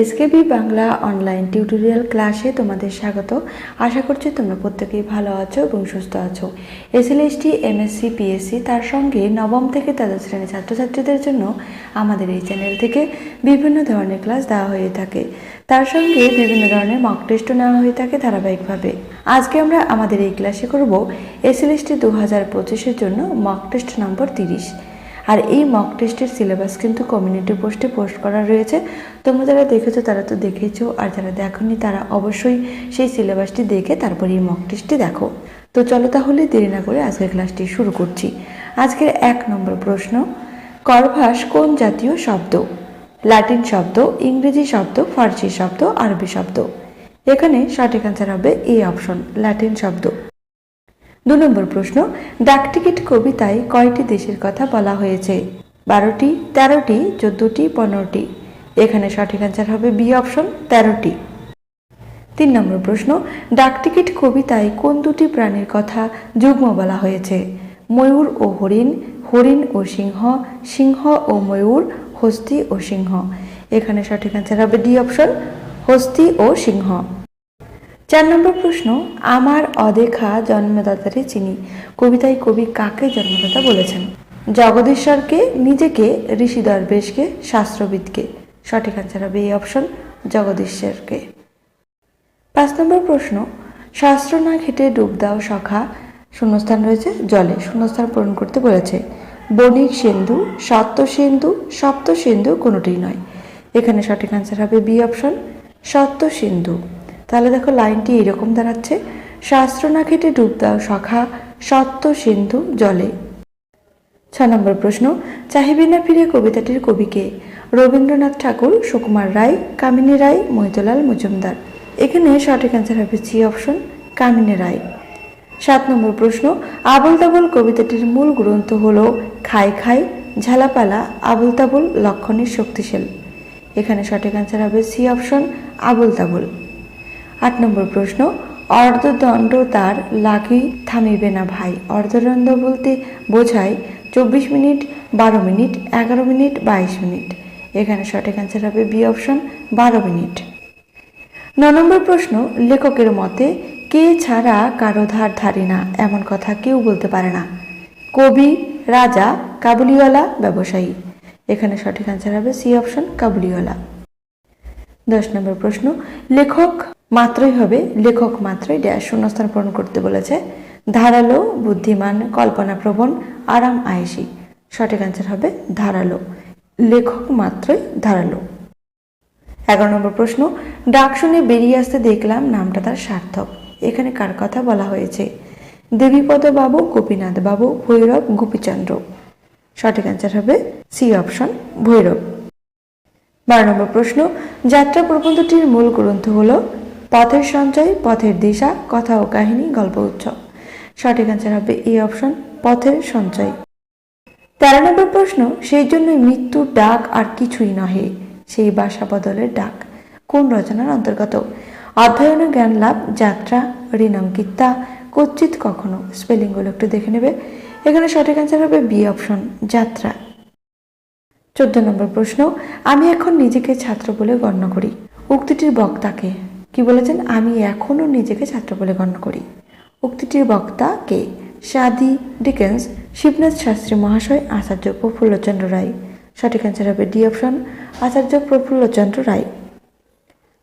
SKB Bangla online tutorial ক্লাসে তোমাদের স্বাগত। আশা করছি তোমরা প্রত্যেকেই ভালো আছো এবং সুস্থ আছো। এসএলএসটি এমএসসি পিএসসি তার সঙ্গে নবম থেকে দ্বাদশ শ্রেণির ছাত্রছাত্রীদের জন্য আমাদের এই চ্যানেল থেকে বিভিন্ন ধরনের ক্লাস দেওয়া হয়ে থাকে। তার সঙ্গে বিভিন্ন ধরনের মক টেস্টও নেওয়া হয়ে থাকে ধারাবাহিকভাবে। আজকে আমরা আমাদের এই ক্লাসে করব এসএলএসটি দু হাজার পঁচিশের জন্য মক টেস্ট নম্বর তিরিশ। আর এই মক টেস্টের সিলেবাস কিন্তু কমিউনিটি পোস্টে পোস্ট করা রয়েছে। তোমরা যারা দেখেছ, তারা তো দেখেছ। আর যারা দেখোনি, তারা অবশ্যই সেই সিলেবাসটি দেখে তারপর এই মক টেস্টটি দেখো। তো চলো তাহলে দেরি না করে আজকের ক্লাসটি শুরু করছি। আজকের এক নম্বর প্রশ্ন করভাস কোন জাতীয় শব্দ? লাটিন শব্দ, ইংরেজি শব্দ, ফার্সি শব্দ, আরবি শব্দ। এখানে সঠিক অ্যান্সার হবে এই অপশন লাটিন শব্দ। দু নম্বর প্রশ্ন, ডাকটিকিট কবিতায় কয়টি দেশের কথা বলা হয়েছে? বারোটি, তেরোটি, চোদ্দটি, পনেরোটি। এখানে সঠিক অ্যান্সার হবে বি অপশন, তেরোটি। তিন নম্বর প্রশ্ন, ডাকটিকিট কবিতায় কোন দুটি প্রাণীর কথা যুগ্ম বলা হয়েছে? ময়ূর ও হরিণ হরিণ ও সিংহ সিংহ ও ময়ূর, হস্তি ও সিংহ। এখানে সঠিক অ্যান্সার হবে ডি অপশন, হস্তি ও সিংহ। চার নম্বর প্রশ্ন, আমার অদেখা জন্মদাতারে চিনি। কবিতায় কবি কাকে জন্মদাতা বলেছেন? জগদীশ্বরকে, নিজেকে ঋষি দরবেশকে শাস্ত্রবিদকে। সঠিক আনসার হবে এই অপশন জগদীশ্বরকে। পাঁচ নম্বর প্রশ্ন, শাস্ত্র না ঘেটে ডুব দাও সখা। শূন্যস্থান রয়েছে জলে, শূন্যস্থান পূরণ করতে বলেছে। বণিক সিন্ধু সত্য সিন্ধু সপ্ত সিন্ধু কোনোটিই নয়। এখানে সঠিক আনসার হবে বি অপশন সত্য সিন্ধু তাহলে দেখো লাইনটি এরকম দাঁড়াচ্ছে। শাস্ত্র না ঘেটে ডুব দাও সখা সত্য সিন্ধু, জলে। ছ নম্বর প্রশ্ন, চাহিবে না ফিরে কবিতাটির কবিকে রবীন্দ্রনাথ ঠাকুর, সুকুমার রায়, কামিনী রায় মহিতলাল মজুমদার। এখানে সঠিক অ্যান্সার হবে সি অপশন কামিনী রায়। সাত নম্বর প্রশ্ন আবল তাবল কবিতাটির মূল গ্রন্থ হল খাই খাই, ঝালাপালা আবুল তাবুল লক্ষণের শক্তিশাল। এখানে সঠিক অ্যান্সার হবে সি অপশন আবুল তাবুল আট নম্বর প্রশ্ন, অর্ধদণ্ড তার লাগি থামিবে না ভাই। অর্ধদণ্ড বলতে বোঝায় চব্বিশ মিনিট, বারো মিনিট, এগারো মিনিট, বাইশ মিনিট। এখানে সঠিক অ্যান্সার হবে বি অপশন, বারো মিনিট। ন নম্বর প্রশ্ন, লেখকের মতে কে ছাড়া কারও ধার ধারি না? এমন কথা কেউ বলতে পারে না। কবি, রাজা, কাবুলিওয়ালা, ব্যবসায়ী। এখানে সঠিক অ্যান্সার হবে সি অপশন, কাবুলিওয়ালা। দশ নম্বর প্রশ্ন, লেখক মাত্রই হবে, লেখক মাত্রই ড্যাশ শূন্যস্থান পূরণ করতে বলেছে। ধারালো, বুদ্ধিমান, কল্পনাপ্রবণ, আরাম আয়েসি সঠিক অ্যান্সার হবে ধারালো। লেখক মাত্রই ধারালো। এগারো নম্বর প্রশ্ন, ডাক শুনে বেরিয়ে আসতে দেখলাম নামটা তার সার্থক। এখানে কার কথা বলা হয়েছে? দেবীপদ বাবু, গোপীনাথ বাবু, ভৈরব, গোপীচন্দ্র। সঠিক অ্যান্সার হবে সি অপশন ভৈরব। বারো নম্বর প্রশ্ন, যাত্রা প্রবন্ধটির মূল গ্রন্থ হল পথের সঞ্চয়, পথের দিশা, কথা ও কাহিনী, গল্প উৎসব সঠিক অ্যান্সার হবে এই অপশন পথের সঞ্চয়। তেরো নম্বর প্রশ্ন, সেই জন্যই মৃত্যুর ডাক আর কিছুই নহে, সেই বাসা বদলের ডাক। কোন রচনার অন্তর্গত? অধ্যয়ন জ্ঞান লাভ, যাত্রা ঋণঙ্কিতা কচ্ছিত কখনো? স্পেলিংগুলো একটু দেখে নেবে। এখানে সঠিক অ্যান্সার হবে বি অপশন যাত্রা। চোদ্দ নম্বর প্রশ্ন, আমি এখন নিজেকে ছাত্র বলে গণ্য করি। উক্তিটির বক্তাকে। কি বলেছেন? আমি এখনও নিজেকে ছাত্র বলে গণ্য করি। উক্তিটির বক্তা কে? সাদি ডিকেন্স, শিবনাথ শাস্ত্রী মহাশয়, আচার্য প্রফুল্লচন্দ্র রায়। সঠিক অ্যান্সার হবে ডি অপশন, আচার্য প্রফুল্লচন্দ্র রায়।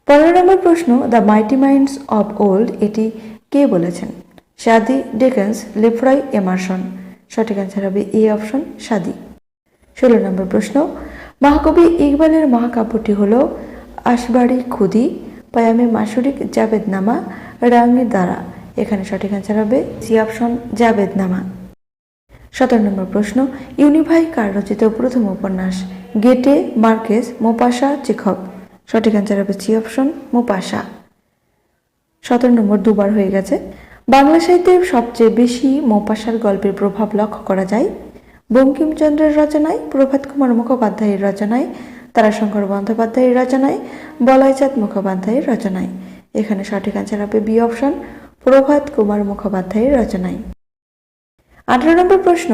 পনেরো নম্বর প্রশ্ন, the mighty minds of old, এটি কে বলেছেন? Sadi Dickens, Lefroy Emerson. সঠিক অ্যান্সার হবে এ অপশন, সাদি। ষোলো নম্বর প্রশ্ন, মহাকবি ইকবালের মহাকাব্যটি হল আশবাড়ি খুদি পায়ামে মাসুরিক জাবেদনামা রাঙ্গের দ্বারা এখানে সঠিক অ্যান্সার হবে সি অপশন জাবেদনামা। সতেরো নম্বর প্রশ্ন, ইউনিভাই কার রচিত প্রথম উপন্যাস? গেটে, মার্কেস মোপাসা চেখব। সঠিক অ্যান্সার হবে সি অপশন মোপাসা সতেরো নম্বর দুবার হয়ে গেছে। বাংলা সাহিত্যে সবচেয়ে বেশি মোপাসার গল্পের প্রভাব লক্ষ্য করা যায়। বঙ্কিমচন্দ্রের রচনায়, প্রভাত কুমার মুখোপাধ্যায়ের রচনায় তারাশঙ্কর বন্দ্যোপাধ্যায়ের রচনায় বলয়চাঁদ মুখোপাধ্যায়ের রচনায়। এখানে সঠিক অ্যান্সার হবে বি অপশন প্রভাত কুমার মুখোপাধ্যায়ের রচনায়। আঠারো নম্বর প্রশ্ন,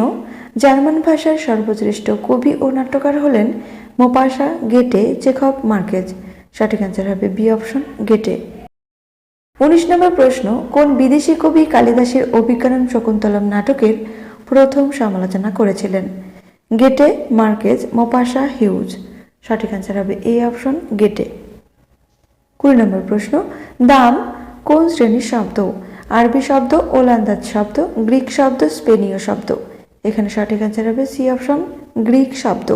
জার্মান ভাষার সর্বশ্রেষ্ঠ কবি ও নাট্যকার হলেন মোপাসা গেটে চেখব মার্কেজ। সঠিক অ্যান্সার হবে বি অপশন গেটে। উনিশ নম্বর প্রশ্ন, কোন বিদেশি কবি কালিদাসের অভিজ্ঞানম শকুন্তলম নাটকের প্রথম সমালোচনা করেছিলেন? Goethe, Marquez Maupassant Hughes. সঠিক অ্যান্সার হবে এ অপশন গেটে কুড়ি নম্বর প্রশ্ন, দাম কোন শ্রেণির শব্দ? আরবি শব্দ, ওলান্দাজ শব্দ, গ্রিক শব্দ, স্পেনীয় শব্দ। এখানে সঠিক অ্যান্সার হবে সি অপশন গ্রিক শব্দ।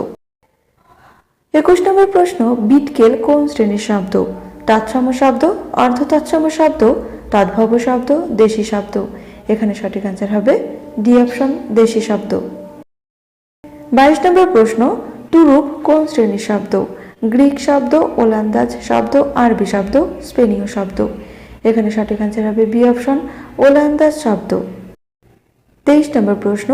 একুশ নম্বর প্রশ্ন, বিটকেল কোন শ্রেণির শব্দ? তৎসম শব্দ অর্ধ তৎসম শব্দ, তদ্ভব শব্দ, দেশি শব্দ। এখানে সঠিক অ্যান্সার হবে ডি অপশন দেশি শব্দ। বাইশ নম্বর প্রশ্ন তুরুপ কোন শ্রেণির শব্দ? গ্রিক শব্দ, ওলান্দাজ শব্দ, আরবি শব্দ, স্পেনীয় শব্দ। এখানে সঠিক অ্যান্সার হবে বি অপশন ওলান্দাজ শব্দ। তেইশ নম্বর প্রশ্ন,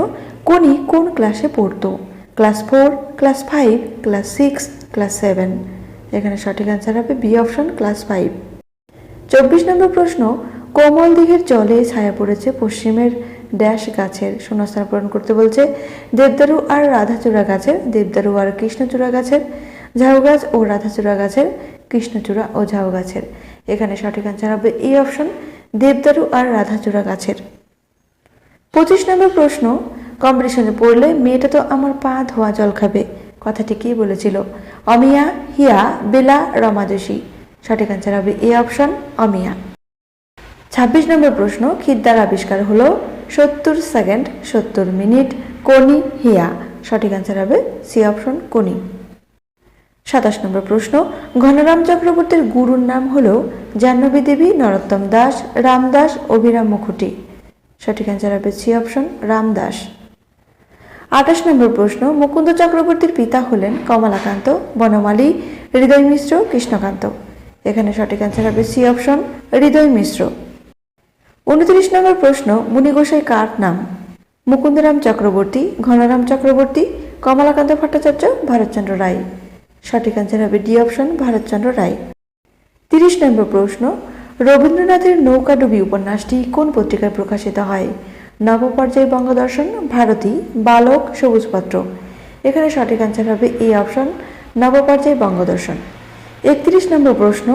কোনি কোন ক্লাসে পড়তো? Class four class five class six class seven এখানে সঠিক অ্যান্সার হবে বি অপশন ক্লাস ফাইভ চব্বিশ নম্বর প্রশ্ন, কোমল দিঘির জলে ছায়া পড়েছে পশ্চিমের ড্যাশ গাছের শূন্যস্থান পূরণ করতে বলছে দেবদারু আর রাধাচূড়া গাছের, দেবদারু আর কৃষ্ণচূড়া গাছের ঝাউ গাছ ও রাধাচূড়া গাছের, কৃষ্ণচূড়া ও ঝাউ গাছের এখানে সঠিক অ্যান্সার হবে এই অপশন দেবদারু আর রাধাচূড়া গাছের। পঁচিশ নম্বর প্রশ্ন কম্পিটিশনে পড়লে মেয়েটা তো আমার পা ধোয়া জল খাবে। কথাটি কি বলেছিল? অমিয়া, হিয়া, বেলা, রমা যোশী। সঠিক অ্যান্সার হবে এ অপশন অমিয়া। ছাব্বিশ নম্বর প্রশ্ন, খিদ্দার আবিষ্কার হলো সত্তর সেকেন্ড, সত্তর মিনিট, কোনি হিয়া। সঠিক অ্যান্সার হবে সি অপশন কোনি। সাতাশ নম্বর প্রশ্ন, ঘনরাম চক্রবর্তীর গুরুর নাম হলো জাহ্নবী দেবী নরোত্তম দাস রামদাস অভিরাম মুখুটি। সঠিক অ্যান্সার হবে সি অপশন রামদাস আঠাশ নম্বর প্রশ্ন, মুকুন্দ চক্রবর্তীর পিতা হলেন কমলাকান্ত বনমালী, হৃদয় মিশ্র কৃষ্ণকান্ত। এখানে সঠিক অ্যান্সার হবে সি অপশন হৃদয় মিশ্র। উনত্রিশ নম্বর প্রশ্ন, মুনিগোসাই কার নাম? মুকুন্দরাম চক্রবর্তী, ঘনরাম চক্রবর্তী, কমলাকান্ত ভট্টাচার্য, ভারতচন্দ্র রায়। সঠিক অ্যান্সার হবে ডি অপশন ভারতচন্দ্র রায়। তিরিশ নম্বর প্রশ্ন, রবীন্দ্রনাথের নৌকাডুবি উপন্যাসটি কোন পত্রিকায় প্রকাশিত হয়? নবপর্যায় বঙ্গদর্শন, ভারতী, বালক, সবুজপত্র। এখানে সঠিক অ্যান্সার হবে এই অপশন নবপর্যায় বঙ্গদর্শন। একত্রিশ নম্বর প্রশ্ন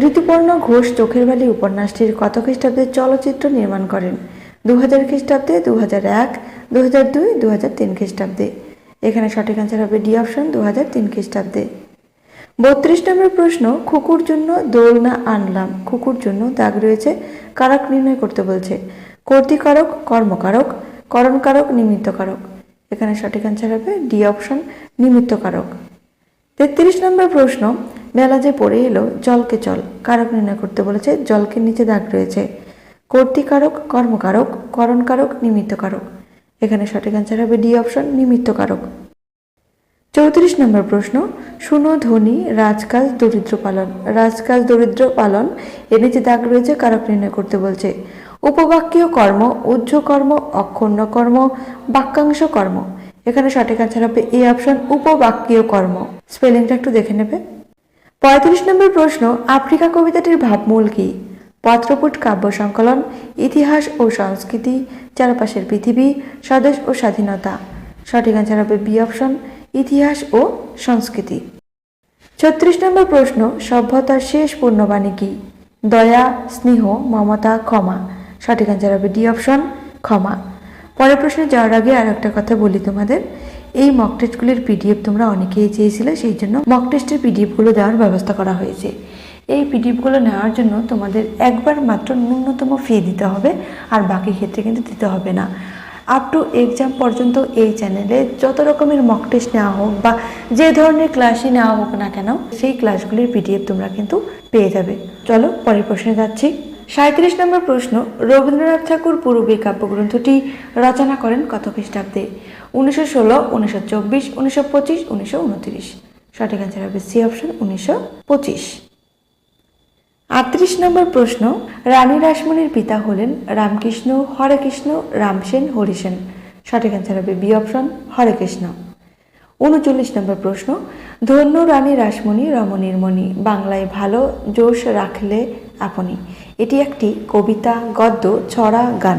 ঋতুপর্ণ ঘোষ চোখের বালি উপন্যাসটির কত খ্রিস্টাব্দে চলচ্চিত্র নির্মাণ করেন? দু হাজার খ্রিস্টাব্দে দু হাজার এক দু হাজার দুই দু হাজার তিন খ্রিস্টাব্দে। এখানে সঠিক অ্যান্সার হবে ডি অপশন দু হাজার তিন খ্রিস্টাব্দে। বত্রিশ নম্বর প্রশ্ন খুকুর জন্য দোলনা আনলাম। খুকুর জন্য দাগ রয়েছে, কারক নির্ণয় করতে বলছে। কর্তিকারক, কর্মকারক, করণকারক, নিমিত্তকারক। এখানে সঠিক অ্যান্সার হবে ডি অপশন নিমিত্তকারক। তেত্রিশ নম্বর প্রশ্ন বেলা যে পড়ে এলো, জলকে চল। কারক নির্ণয় করতে বলেছে, জলকে নিচে দাগ রয়েছে। কর্তিকারক, কর্মকারক, করণকারক, নিমিত্তকারক। এখানে সঠিক অ্যান্সার হবে ডি অপশন নিমিত্তকারক। চৌত্রিশ নম্বর প্রশ্ন, শুনো ধ্বনি রাজকাজ, দরিদ্র পালন। রাজকাজ, দরিদ্র পালন, এর নিচে দাগ রয়েছে, কারক নির্ণয় করতে বলছে। উপবাক্যীয় কর্ম উজ্জ্ব কর্ম, অক্ষুণ্ণ কর্ম, বাক্যাংশ কর্ম। এখানে সঠিক আনসার হবে এ অপশন উপবাক্যীয় কর্ম। স্পেলিংটা একটু দেখে নেবে। পঁয়ত্রিশ নম্বর প্রশ্ন, আফ্রিকা কবিতাটির ভাবমূল কি? পত্রপুট, কাব্য সংকলন, ইতিহাস ও সংস্কৃতি, চারপাশের পৃথিবী, স্বদেশ ও স্বাধীনতা। সঠিক আনসার হবে বি অপশন ইতিহাস ও সংস্কৃতি। ছত্রিশ নম্বর প্রশ্ন, সভ্যতার শেষ পূর্ণবাণী কি? দয়া, স্নেহ, মমতা, ক্ষমা। সঠিক অ্যান্সার হবে ডি অপশন ক্ষমা। পরের প্রশ্নে যাওয়ার আগে আর একটা কথা বলি তোমাদের। এই মক টেস্টগুলির পিডিএফ তোমরা অনেকেই চেয়েছিলে, সেই জন্য মক টেস্টের পিডিএফগুলো দেওয়ার ব্যবস্থা করা হয়েছে। এই পিডিএফগুলো নেওয়ার জন্য তোমাদের একবার মাত্র ন্যূনতম ফি দিতে হবে, আর বাকি ক্ষেত্রে কিন্তু দিতে হবে না। আপ টু এক্সাম পর্যন্ত এই চ্যানেলে যত রকমের মক টেস্ট নেওয়া হোক বা যে ধরনের ক্লাসই নেওয়া হোক না কেন, সেই ক্লাসগুলির পিডিএফ তোমরা কিন্তু পেয়ে যাবে। চলো পরের প্রশ্নে যাচ্ছি। সাঁত্রিশ নম্বর প্রশ্ন, রবীন্দ্রনাথ ঠাকুর পূর্বে কাব্যগ্রন্থটি রচনা করেন কত খ্রিস্টাব্দে? উনিশশো ষোলো, উনিশশো চব্বিশ, উনিশশো পঁচিশ, উনিশশো উনত্রিশ। সঠিক অ্যান্সার হবে অপশন উনিশশো পঁচিশ। আটত্রিশ নম্বর প্রশ্ন, রানী রাসমণির পিতা হলেন রামকৃষ্ণ হরেকৃষ্ণ রামসেন হরিসেন সঠিক অ্যান্সার হবে বি অপশন হরেকৃষ্ণ উনচল্লিশ নম্বর প্রশ্ন, ধন্য রানী রাসমণি রমণীর মণি বাংলায় ভালো জোশ রাখলে আপনি। এটি একটি কবিতা, গদ্য, ছড়া, গান।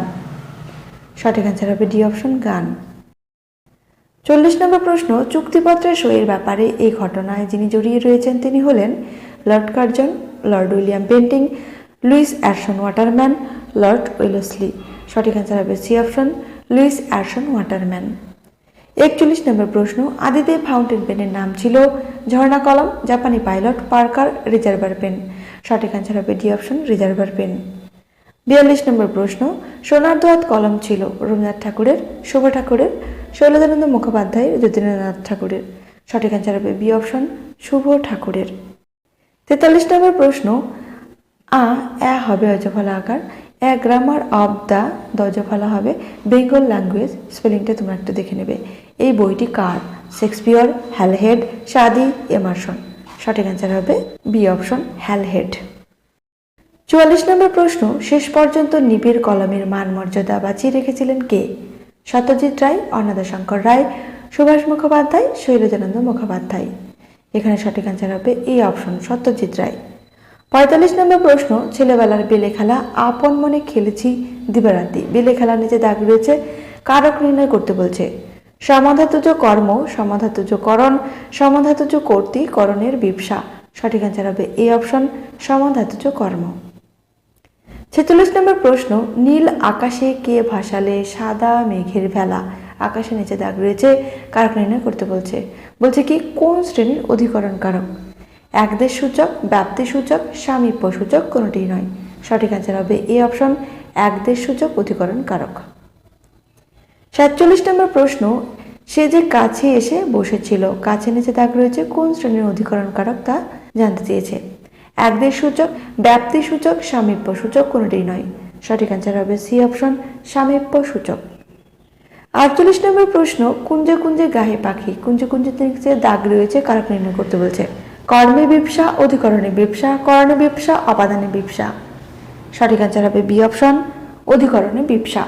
সঠিক অ্যান্সার হবে ডি অপশন গান। চল্লিশ নম্বর প্রশ্ন, চুক্তিপত্রের সইয়ের ব্যাপারে এই ঘটনায় যিনি জড়িয়ে রয়েছেন তিনি হলেন Lord Curzon, Lord William Bentinck, Lewis Edson Waterman, Lord Wellesley সঠিক অ্যান্সার হবে C option, Lewis Edson Waterman. একচল্লিশ নম্বর প্রশ্ন, আদিদেব ফাউন্টেন পেনের নাম ছিল ঝর্ণা কলম, জাপানি পাইলট পার্কার রিজার্ভার পেন। সঠিক অ্যান্সার হবে ডি অপশন, রিজার্ভার পেন। বিয়াল্লিশ নম্বর প্রশ্ন, সোনার দোয়াত কলম ছিল রবীন্দ্রনাথ ঠাকুরের, শোভা ঠাকুরের শৈলজানন্দ মুখোপাধ্যায় যতীন্দ্রনাথ ঠাকুরের। সঠিক অ্যান্সার হবে বি অপশন শুভ ঠাকুরের। তেতাল্লিশ নম্বর প্রশ্ন, আ, এ হবে অজফলা আকার, এ গ্রামার অফ দ্য দজফলা হবে বেঙ্গল ল্যাঙ্গুয়েজ স্পেলিংটা তোমরা একটু দেখে নেবে। এই বইটি কার? শেক্সপিয়র হ্যালহেড সাদি এমারসন সঠিক অ্যান্সার হবে বি অপশন হ্যালহেড চুয়াল্লিশ নম্বর প্রশ্ন, শেষ পর্যন্ত নিবিড় কলমের মান মর্যাদা বাঁচিয়ে রেখেছিলেন কে? সত্যজিৎ রায় অন্নদা শঙ্কর রায়, সুভাষ মুখোপাধ্যায়, শৈলজানন্দ মুখোপাধ্যায়। এখানে সঠিক অ্যান্সার হবে এই অপশন সত্যজিৎ রায়। পঁয়তাল্লিশ নম্বর প্রশ্ন, ছেলেবেলার বেলে খেলা, আপন মনে খেলেছি দিবারাতি বেলে খেলার নিচে দাগ রয়েছে, কারক নির্ণয় করতে বলছে। সমাধাতুজ কর্ম, সমাধাতুজ করণ, সমাধাতুজ কর্তৃ, করণের ব্যবসা সঠিক অ্যান্সার হবে এই অপশন সমাধাতুজ কর্ম। ছেচল্লিশ নম্বর প্রশ্ন, নীল আকাশে কে ভাসালে সাদা মেঘের ভেলা? আকাশের নিচে দাগ রয়েছে, কারক নির্ণয় করতে বলছে। বলছে কি, কোন শ্রেণির অধিকরণ কারক? একদেশ সূচক ব্যাপ্তি সূচক, সামীপ্য সূচক কোনোটি নয়। সঠিক অ্যান্সার হবে এ অপশন একদেশ সূচক অধিকরণ কারক। সাতচল্লিশ নম্বর প্রশ্ন, সে যে কাছে এসে বসেছিল, কাছে নিচে দাগ রয়েছে, কোন শ্রেণির অধিকরণ কারক তা জানতে চেয়েছে? একদেশ সূচক ব্যাপ্তি সূচক, সামীপ্য সূচক কোনোটি নয়। সঠিক অ্যান্সার হবে সি অপশন সামীপ্য সূচক। আটচল্লিশ নম্বর প্রশ্ন, কুঞ্জে কুঞ্জে গাহে পাখি, কুঞ্জে কুঞ্জে নিচে দাগ রয়েছে, কারক নির্ণয় করতে বলছে। কর্মে ব্যবসা অধিকরণে ব্যবসা করণে ব্যবসা অপাদানে ব্যবসা সঠিক অ্যান্সার হবে বি অপশন অধিকরণে ব্যবসা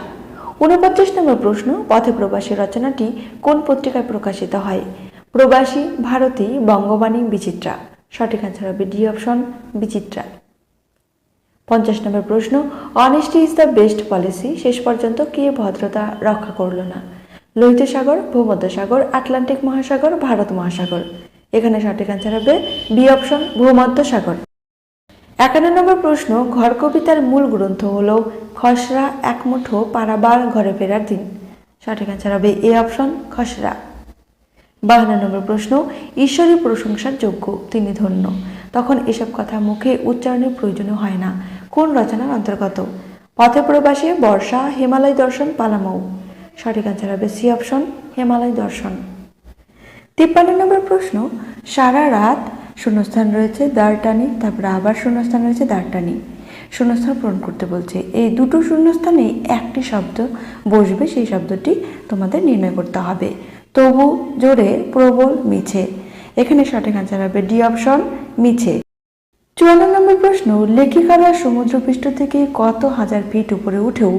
ঊনপঞ্চাশ নম্বর প্রশ্ন, পথে প্রবাসী রচনাটি কোন পত্রিকায় প্রকাশিত হয়? প্রবাসী, ভারতী, বঙ্গবাণী, বিচিত্রা। সঠিক অ্যান্সার হবে ডি অপশন বিচিত্রা। পঞ্চাশ নম্বর প্রশ্ন honesty is the best policy শেষ পর্যন্ত কে ভদ্রতা রক্ষা করল না? লোহিত সাগর ভূমধ্যসাগর আটলান্টিক মহাসাগর, ভারত মহাসাগর। এখানে সঠিক অ্যান্সার হবে বি অপশন ভূমধ্যসাগর একান্ন নম্বর প্রশ্ন, ঘর কবিতার মূল গ্রন্থ হল খসড়া একমুঠো পারাবার ঘরে ফেরার দিন। সঠিক অ্যান্সার হবে এ অপশন খসড়া। বাহান্ন নম্বর প্রশ্ন ঈশ্বরই প্রশংসার যোগ্য, তিনি ধন্য। তখন এসব কথা মুখে উচ্চারণের প্রয়োজন হয় না। কোন রচনার অন্তর্গত? পথে প্রবাসী, বর্ষা, হিমালয় দর্শন, পালামৌ। সঠিক অ্যান্সার হবে সি অপশন হিমালয় দর্শন। তিপ্পান্ন নম্বর প্রশ্ন, সারা রাত শূন্যস্থান রয়েছে দাঁড়টানি তারপরে আবার শূন্যস্থান রয়েছে দাঁড়টানি শূন্যস্থান পূরণ করতে বলছে। এই দুটো শূন্যস্থানে একটি শব্দ বসবে, সেই শব্দটি তোমাদের নির্ণয় করতে হবে। তবু জোরে প্রবল মিছে। এখানে সঠিক অ্যান্সার হবে ডি অপশন, মিছে। চুয়ান্ন নম্বর প্রশ্ন, লেখিকারা সমুদ্রপৃষ্ঠ থেকে কত হাজার ফিট উপরে উঠেও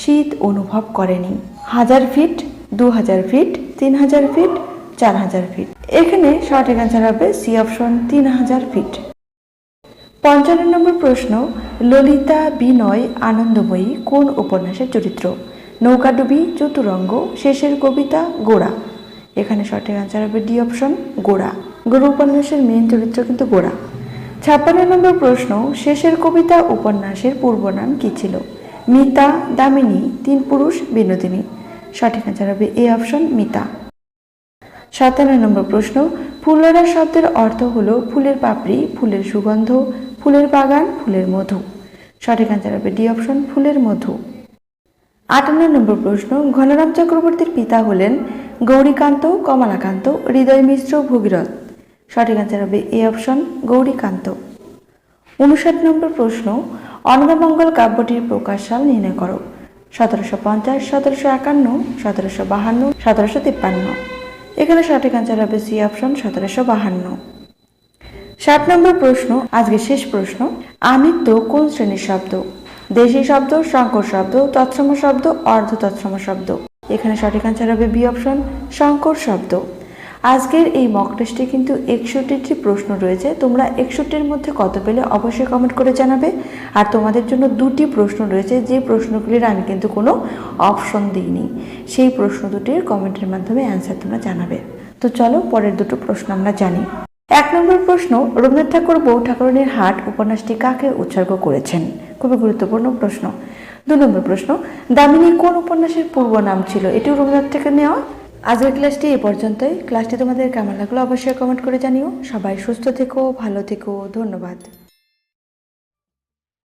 শীত অনুভব করেনি? হাজার ফিট দু হাজার ফিট তিন হাজার ফিট চার হাজার ফিট এখানে সঠিক অ্যান্সার হবে সি অপশন তিন হাজার ফিট পঞ্চান্ন নম্বর প্রশ্ন, ললিতা বিনয় আনন্দময়ী কোন উপন্যাসের চরিত্র? নৌকাডুবি, চতুরঙ্গ, শেষের কবিতা, গোড়া। এখানে সঠিক অ্যান্সার হবে ডি অপশন গোড়া। গোড়া উপন্যাসের মেন চরিত্র কিন্তু গোড়া। ছাপ্পান্ন নম্বর প্রশ্ন, শেষের কবিতা উপন্যাসের পূর্ব নাম কী ছিল? মিতা, দামিনী, তিন পুরুষ, বিনোদিনী। সঠিক অ্যান্সার হবে এ অপশন মিতা। সাতান্ন নম্বর প্রশ্ন, ফুলরা শব্দের অর্থ হল ফুলের পাপড়ি, ফুলের সুগন্ধ, ফুলের বাগান, ফুলের মধু। সঠিক অ্যান্সার হবে ডি অপশন ফুলের মধু। আটান্ন নম্বর প্রশ্ন, ঘনরাম চক্রবর্তীর পিতা হলেন গৌরীকান্ত কমলাকান্ত, হৃদয় মিশ্র ভগীরথ। সঠিক অ্যান্সার হবে এ অপশন গৌরীকান্ত। উনষাট নম্বর প্রশ্ন, অন্নদামঙ্গল কাব্যটির প্রকাশ সাল নির্ণয় করো। সতেরোশো পঞ্চাশ, সতেরোশো একান্ন, সতেরোশো বাহান্ন, সতেরোশো তিপ্পান্ন। এখানে সঠিক অ্যান্সার হবে সি অপশন সতেরোশো বাহান্ন। ষাট নম্বর প্রশ্ন আজকে শেষ প্রশ্ন, আমিত্ব কোন শ্রেণির শব্দ? দেশি শব্দ, সংকর শব্দ, তৎসম শব্দ অর্ধ তৎসম শব্দ। এখানে সঠিক অ্যান্সার হবে বি অপশন সংকর শব্দ। আজকের এই মক টেস্টে কিন্তু একষট্টিটি প্রশ্ন রয়েছে। তোমরা একষট্টির মধ্যে কত পেলে অবশ্যই কমেন্ট করে জানাবে। আর তোমাদের জন্য দুটি প্রশ্ন রয়েছে। যে প্রশ্নগুলির আমি কিন্তু কোনো অপশন দিইনি, সেই প্রশ্ন দুটির কমেন্টের মাধ্যমে অ্যান্সার তোমরা জানাবে। তো চলো পরের দুটো প্রশ্ন আমরা জানি। এক নম্বর প্রশ্ন, রবীন্দ্রনাথ ঠাকুর বউ ঠাকুরনের হাট উপন্যাসটি কাকে উৎসর্গ করেছেন? খুবই গুরুত্বপূর্ণ প্রশ্ন। দু নম্বর প্রশ্ন, দামিনী কোন উপন্যাসের পূর্ব নাম ছিল? এটিও রবীন্দ্রনাথ থেকে নেওয়া। আজকের ক্লাসটি এ পর্যন্তই। ক্লাসটি তোমাদের কেমন লাগল অবশ্যই কমেন্ট করে জানিও। সবাই সুস্থ থেকো, ভালো থেকো। ধন্যবাদ।